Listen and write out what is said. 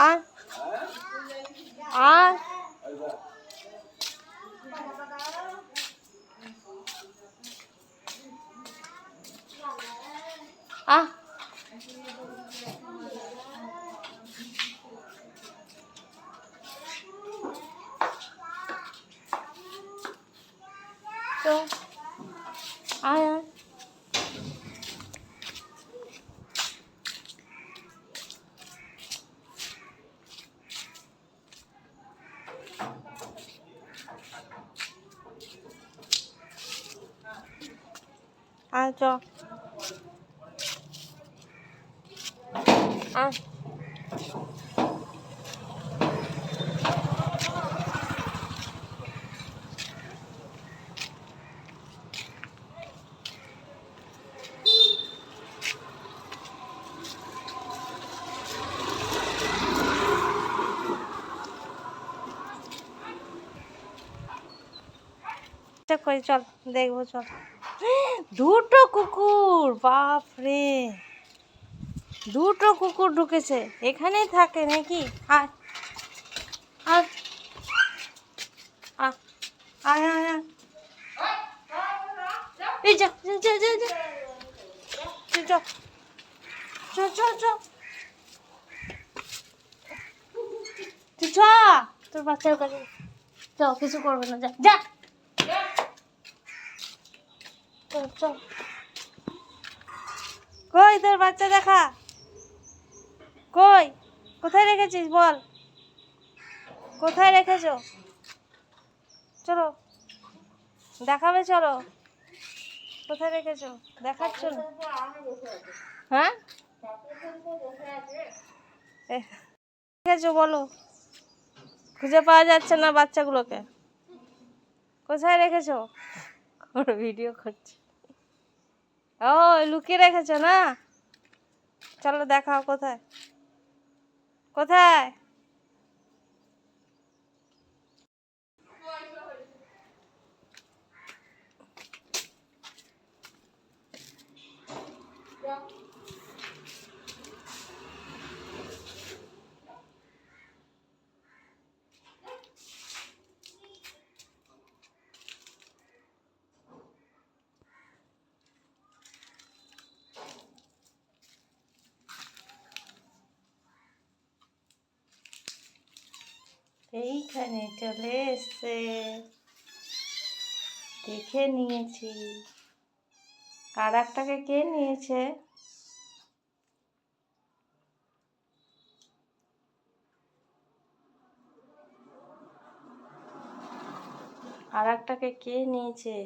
আয় আয় আহ তো আয় আয় আয় চ আয় চেক চল দেখব চল। দুটো কুকুর, বাপরে। দুটো কুকুর ঢুকেছে। এখানেই থাকে নাকি? আয়। এই যা তোর বাচ্চার কাছে। চ, কিছু করবে না। যা যা। কই তোর বাচ্চা দেখা? কই? কোথায় রেখেছিস বল? কোথায় রেখেছো? চলো। দেখাবে, চলো। কোথায় রেখেছ? দেখাচ্ছ না? হ্যাঁ? রেখেছো বলো। খুঁজে পাওয়া যাচ্ছে না বাচ্চাগুলোকে। কোথায় রেখেছো? ভিডিও করছে। ও লুকিয়ে রেখেছো না? চলো দেখাও কোথায়। কোথায়? এইখানে চলে এসছে। দেখে নিয়েছি। আর একটাকে কে নিয়েছে? আর একটাকে কে নিয়েছে?